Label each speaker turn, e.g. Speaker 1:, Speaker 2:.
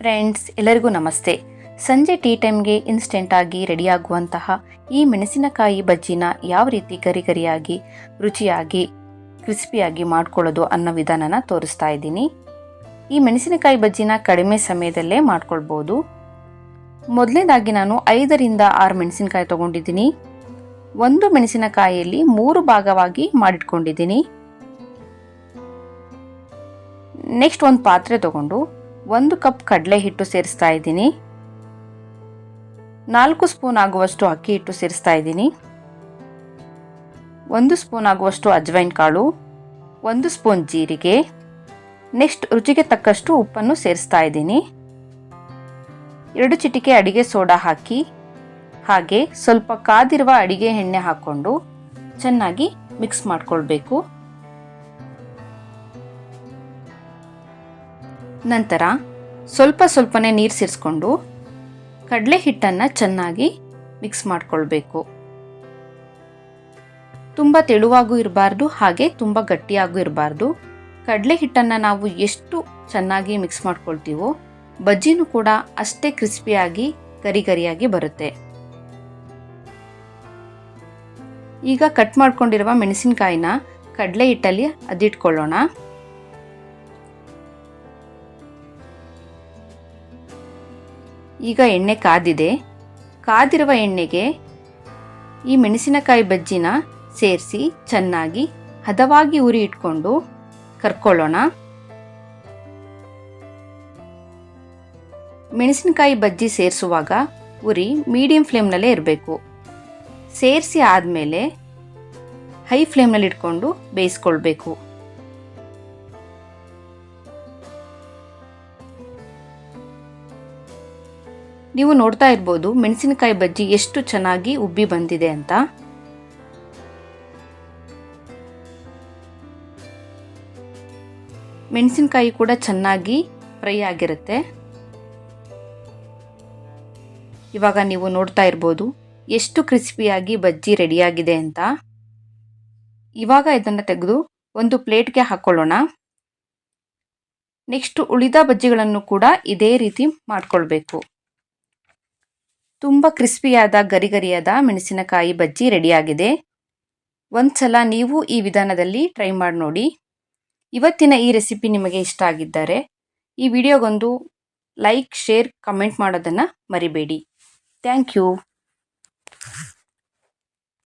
Speaker 1: Friends ಎಲ್ಲರಿಗೂ ನಮಸ್ತೆ. ಸಂಜೆ ಟೀ ಟೈಮ್ಗೆ ಇನ್ಸ್ಟೆಂಟಾಗಿ ರೆಡಿಯಾಗುವಂತಹ ಈ ಮೆಣಸಿನಕಾಯಿ ಬಜ್ಜಿನ ಯಾವ ರೀತಿ ಗರಿ ಗರಿಯಾಗಿ ರುಚಿಯಾಗಿ, ಕ್ರಿಸ್ಪಿಯಾಗಿ ಮಾಡ್ಕೊಳ್ಳೋದು ಅನ್ನೋ ವಿಧಾನನ ತೋರಿಸ್ತಾ ಇದ್ದೀನಿ. ಈ ಮೆಣಸಿನಕಾಯಿ ಬಜ್ಜಿನ ಕಡಿಮೆ ಸಮಯದಲ್ಲೇ ಮಾಡ್ಕೊಳ್ಬೋದು. ಮೊದಲನೇದಾಗಿ ನಾನು ಐದರಿಂದ ಆರು ಮೆಣಸಿನಕಾಯಿ ತೊಗೊಂಡಿದ್ದೀನಿ. ಒಂದು ಮೆಣಸಿನಕಾಯಿಯಲ್ಲಿ ಮೂರು ಭಾಗವಾಗಿ ಮಾಡಿಟ್ಕೊಂಡಿದ್ದೀನಿ. ನೆಕ್ಸ್ಟ್ ಒಂದು ಪಾತ್ರೆ ತಗೊಂಡು ಒಂದು ಕಪ್ ಕಡಲೆ ಹಿಟ್ಟು ಸೇರಿಸ್ತಾ ಇದ್ದೀನಿ. ನಾಲ್ಕು ಸ್ಪೂನ್ ಆಗುವಷ್ಟು ಅಕ್ಕಿ ಹಿಟ್ಟು ಸೇರಿಸ್ತಾ ಇದ್ದೀನಿ. ಒಂದು ಸ್ಪೂನ್ ಆಗುವಷ್ಟು ಅಜ್ವೈನ್ ಕಾಳು. ಒಂದು ಸ್ಪೂನ್ ಜೀರಿಗೆ. ನೆಕ್ಸ್ಟ್ ರುಚಿಗೆ ತಕ್ಕಷ್ಟು ಉಪ್ಪನ್ನು ಸೇರಿಸ್ತಾ ಇದ್ದೀನಿ. ಎರಡು ಚಿಟಿಕೆ ಅಡಿಗೆ ಸೋಡಾ ಹಾಕಿ. ಹಾಗೆ ಸ್ವಲ್ಪ ಕಾದಿರುವ ಅಡಿಗೆ ಎಣ್ಣೆ ಹಾಕ್ಕೊಂಡು ಚೆನ್ನಾಗಿ ಮಿಕ್ಸ್ ಮಾಡ್ಕೊಳ್ಬೇಕು. ನಂತರ ಸ್ವಲ್ಪ ಸ್ವಲ್ಪನೇ ನೀರು ಸೇರಿಸ್ಕೊಂಡು ಕಡಲೆ ಹಿಟ್ಟನ್ನು ಚೆನ್ನಾಗಿ ಮಿಕ್ಸ್ ಮಾಡಿಕೊಳ್ಬೇಕು. ತುಂಬ ತೆಳುವಾಗೂ ಇರಬಾರ್ದು, ಹಾಗೆ ತುಂಬ ಗಟ್ಟಿಯಾಗೂ ಇರಬಾರ್ದು. ಕಡಲೆ ಹಿಟ್ಟನ್ನು ನಾವು ಎಷ್ಟು ಚೆನ್ನಾಗಿ ಮಿಕ್ಸ್ ಮಾಡ್ಕೊಳ್ತೀವೋ, ಬಜ್ಜಿನೂ ಕೂಡ ಅಷ್ಟೇ ಕ್ರಿಸ್ಪಿಯಾಗಿ ಗರಿ ಗರಿಯಾಗಿ ಬರುತ್ತೆ. ಈಗ ಕಟ್ ಮಾಡ್ಕೊಂಡಿರುವ ಮೆಣಸಿನಕಾಯಿನ ಕಡಲೆ ಹಿಟ್ಟಲ್ಲಿ ಅದಿಟ್ಕೊಳ್ಳೋಣ. ಈಗ ಎಣ್ಣೆ ಕಾದಿದೆ. ಕಾದಿರುವ ಎಣ್ಣೆಗೆ ಈ ಮೆಣಸಿನಕಾಯಿ ಬಜ್ಜಿನ ಸೇರಿಸಿ ಚೆನ್ನಾಗಿ ಹದವಾಗಿ ಉರಿ ಇಟ್ಕೊಂಡು ಕರ್ಕೊಳ್ಳೋಣ. ಮೆಣಸಿನಕಾಯಿ ಬಜ್ಜಿ ಸೇರಿಸುವಾಗ ಉರಿ ಮೀಡಿಯಂ ಫ್ಲೇಮ್ನಲ್ಲೇ ಇರಬೇಕು. ಸೇರಿಸಿ ಆದಮೇಲೆ ಹೈ ಫ್ಲೇಮ್ನಲ್ಲಿ ಇಟ್ಕೊಂಡು ಬೇಯಿಸ್ಕೊಳ್ಬೇಕು. ನೀವು ನೋಡ್ತಾ ಇರ್ಬೋದು ಮೆಣಸಿನಕಾಯಿ ಬಜ್ಜಿ ಎಷ್ಟು ಚೆನ್ನಾಗಿ ಉಬ್ಬಿ ಬಂದಿದೆ ಅಂತ. ಮೆಣಸಿನಕಾಯಿ ಕೂಡ ಚೆನ್ನಾಗಿ ಫ್ರೈ ಆಗಿರುತ್ತೆ. ಇವಾಗ ನೀವು ನೋಡ್ತಾ ಇರ್ಬೋದು ಎಷ್ಟು ಕ್ರಿಸ್ಪಿಯಾಗಿ ಬಜ್ಜಿ ರೆಡಿಯಾಗಿದೆ ಅಂತ. ಇವಾಗ ಇದನ್ನು ತೆಗೆದು ಒಂದು ಪ್ಲೇಟ್ಗೆ ಹಾಕ್ಕೊಳ್ಳೋಣ ನೆಕ್ಸ್ಟ್ ಉಳಿದ ಬಜ್ಜಿಗಳನ್ನು ಕೂಡ ಇದೇ ರೀತಿ ಮಾಡ್ಕೊಳ್ಬೇಕು. ತುಂಬ ಕ್ರಿಸ್ಪಿಯಾದ ಗರಿಗರಿಯಾದ ಮೆಣಸಿನಕಾಯಿ ಬಜ್ಜಿ ರೆಡಿಯಾಗಿದೆ ಒಂದ್ಸಲ ನೀವು ಈ ವಿಧಾನದಲ್ಲಿ ಟ್ರೈ ಮಾಡಿ ನೋಡಿ. ಇವತ್ತಿನ ಈ ರೆಸಿಪಿ ನಿಮಗೆ ಇಷ್ಟ ಆಗಿದ್ದರೆ, ಈ ವಿಡಿಯೋಗೊಂದು ಲೈಕ್ ಶೇರ್ ಕಮೆಂಟ್ ಮಾಡೋದನ್ನು ಮರಿಬೇಡಿ. Thank you